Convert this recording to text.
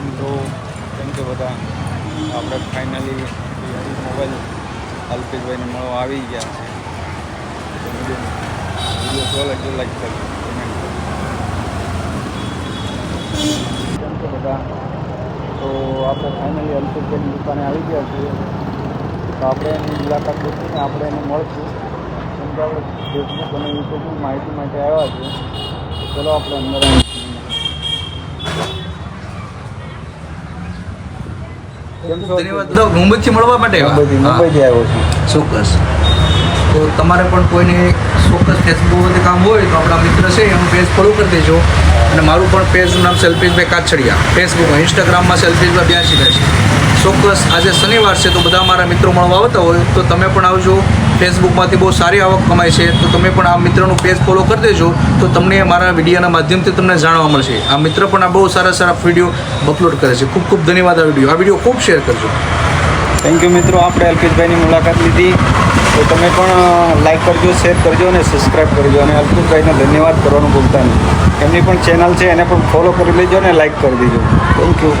તો મિત્રો કેમ કે બધા આપણે ફાઇનલી મોબાઈલ અલ્પેશભાઈને મળવા આવી ગયા છે. તો બીજો વીડિયો જો લાગ્યો લાઈક કરજો કેમ કે બધા તો આપણે ફાઇનલી અલ્પેશભાઈની દુકાને આવી ગયા છીએ. તો આપણે એની મુલાકાત લઈશું આપણે એને મળશું. કેમ કે આપણે ફેસબુક અને યુટ્યુબની માહિતી માટે આવ્યા છીએ. ચલો આપણે અંદર આવીશું મુંબઈથી મળવા માટે મુંબઈથી આવ્યો છું. ચોક્કસ. તો તમારે પણ કોઈને ચોક્કસ ફેસબુક બધું કામ હોય તો આપણા મિત્ર છે એનું પેજ ફોલો કરી દેજો. અને મારું પણ પેજનું નામ સેલ્ફીઝભાઈ કાછડિયા. ફેસબુક ઇન્સ્ટાગ્રામમાં સેલ્ફીઝભાઈ બ્યાસી છે ચોક્કસ આજે શનિવાર છે તો બધા મારા મિત્રો મળવા આવતા હોય તો તમે પણ આવજો. ફેસબુકમાંથી બહુ સારી આવક કમાય છે, તો તમે પણ આ મિત્રનું પેજ ફોલો કરી દેજો, તો તમને મારા વિડીયોના માધ્યમથી તમને જાણવા મળશે. આ મિત્ર પણ આ બહુ સારા સારા વીડિયો અપલોડ કરે છે. ખૂબ ખૂબ ધન્યવાદ આ વીડિયો આ વીડિયો ખૂબ શેર કરજો. થેન્ક યુ મિત્રો. આપણે અલ્પેશભાઈની મુલાકાત લીધી. તો તમે પણ લાઈક કરજો શેર કરજો અને સબસ્ક્રાઈબ કરજો. અને અલ્પેશભાઈને ધન્યવાદ કરવાનું ભૂલતા નહીં. એમની પણ ચેનલ છે, એને પણ ફોલો કરી લેજો અને લાઈક કરી દેજો. Thank you